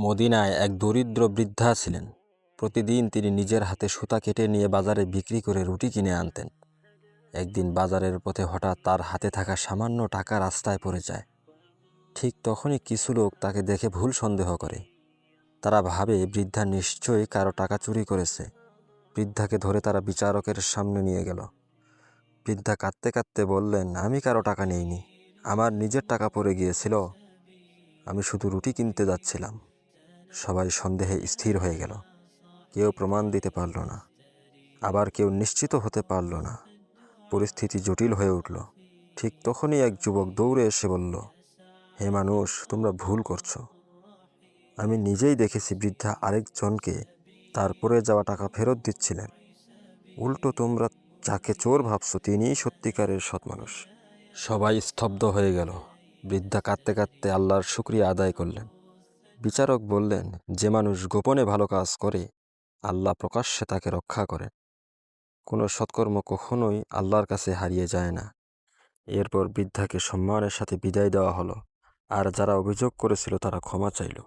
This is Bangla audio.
মদিনায় এক দরিদ্র বৃদ্ধা ছিলেন। প্রতিদিন তিনি নিজের হাতে সুতা কেটে নিয়ে বাজারে বিক্রি করে রুটি কিনে আনতেন। একদিন বাজারের পথে হঠাৎ তার হাতে থাকা সামান্য টাকা রাস্তায় পড়ে যায়। ঠিক তখনই কিছু লোক তাকে দেখে ভুল সন্দেহ করে। তারা ভাবে, বৃদ্ধা নিশ্চয়ই কারও টাকা চুরি করেছে। বৃদ্ধাকে ধরে তারা বিচারকের সামনে নিয়ে গেল। বৃদ্ধা কাঁদতে কাঁদতে বললেন, আমি কারও টাকা নেইনি। আমার নিজের টাকা পড়ে গিয়েছিল। আমি শুধু রুটি কিনতে যাচ্ছিলাম। সবাই সন্দেহে স্থির হয়ে গেল। কেউ প্রমাণ দিতে পারল না। আবার কেউ নিশ্চিত হতে পারল না। পরিস্থিতি জটিল হয়ে উঠল। ঠিক তখনই এক যুবক দৌড়ে এসে বলল, হে মানুষ, তোমরা ভুল করছ। আমি নিজেই দেখেছি বৃদ্ধা আরেকজনকে তার পড়ে যাওয়া টাকা ফেরত দিচ্ছিলেন। উল্টো তোমরা যাকে চোর ভাবছ, তিনিই সত্যিকারের সৎ মানুষ। সবাই স্তব্ধ হয়ে গেল। বৃদ্ধা কাঁদতে কাঁদতে আল্লাহর শুক্রিয়া আদায় করলেন। বিচারক বললেন, যে মানুষ গোপনে ভালো কাজ করে, আল্লাহ প্রকাশ্যে তাকে রক্ষা করেন কোনো সৎকর্ম কখনোই আল্লাহর কাছে হারিয়ে যায় না। এরপর বৃদ্ধাকে সম্মানের সাথে বিদায় দেওয়া হলো। আর যারা অভিযোগ করেছিল তারা ক্ষমা চাইল।